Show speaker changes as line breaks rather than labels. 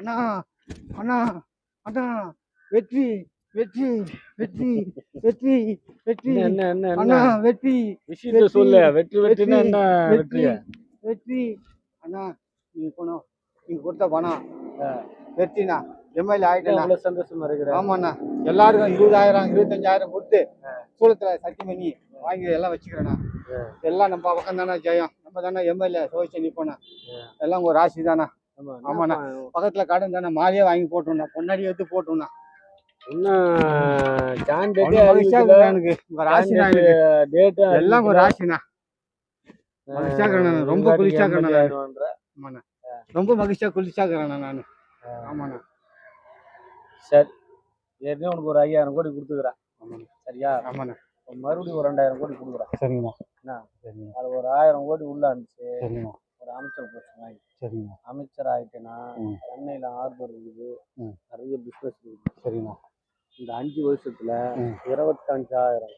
அண்ணா அண்ணா அண்ணா வெற்றி வெற்றி வெற்றி வெற்றி வெற்றி.
என்ன என்ன
அண்ணா வெற்றி
விஷயத்த சொல்லு வெற்றி வெற்றினா
வெற்றி,
என்ன
வெற்றி வெற்றி. அண்ணா நீங்க பணம் நீங்க கொடுத்த பணம் வெற்றிண்ணா. எம்எல்ஏ ஆயிட்டேண்ணா.
அவ்வளவு சந்தோஷமா இருக்கிற
ஆமாண்ணா. எல்லாருக்கும் இருபதாயிரம் இருபத்தஞ்சாயிரம் கொடுத்து சூளத்துல சத்தியம் பண்ணி வாங்கி எல்லாம் வச்சுக்கிறேண்ணா. எல்லாம் நம்ம பக்கம் தானே ஜெயம். நம்ம தானே எம்எல்ஏ சோதிச்சு நிப்போண்ணா. எல்லாம் ஒரு ராசி தானே ஆமாண்ணா. பக்கத்துல கடன் தானே மாலையே வாங்கி போட்டோம்ண்ணா பொன்னாடி எடுத்து போட்டோம்ண்ணா எனக்கு? உங்க ராசிண்ணா எனக்கு.
டேட்
எல்லாம் ஒரு ராசிண்ணா மகிழ்ச்சியா இருக்கிறேண்ணா ரொம்ப குளிர்ச்சியா இருக்கிறேண்ணா ஆமாண்ணா ரொம்ப மகிழ்ச்சியா குளிர்ச்சியா இருக்கிறேண்ணா நான் ஆமாண்ணா
சரி. ஏற்கனவே உனக்கு ஒரு ஐயாயிரம் கோடி கொடுத்துக்கிறேன் சரியா?
ஆமாண்ணா
மறுபடியும் ஒரு ரெண்டாயிரம் கோடி கொடுக்குறேன்.
சரிங்கண்ணா
என்ன?
சரிங்கண்ணா
அது ஒரு ஆயிரம் கோடி உள்ள
சரிங்கண்ணா
ஒரு அமைச்சர் வாங்கி
சரிங்கண்ணா
அமைச்சர் ஆயிட்டேன்னா
ம்.
சென்னையில ஆர்பர் இருக்குது. நிறைய பிசினஸ் இருக்குது
சரிங்கண்ணா
இந்த அஞ்சு வருஷத்துல. இருபத்தஞ்சாயிரம்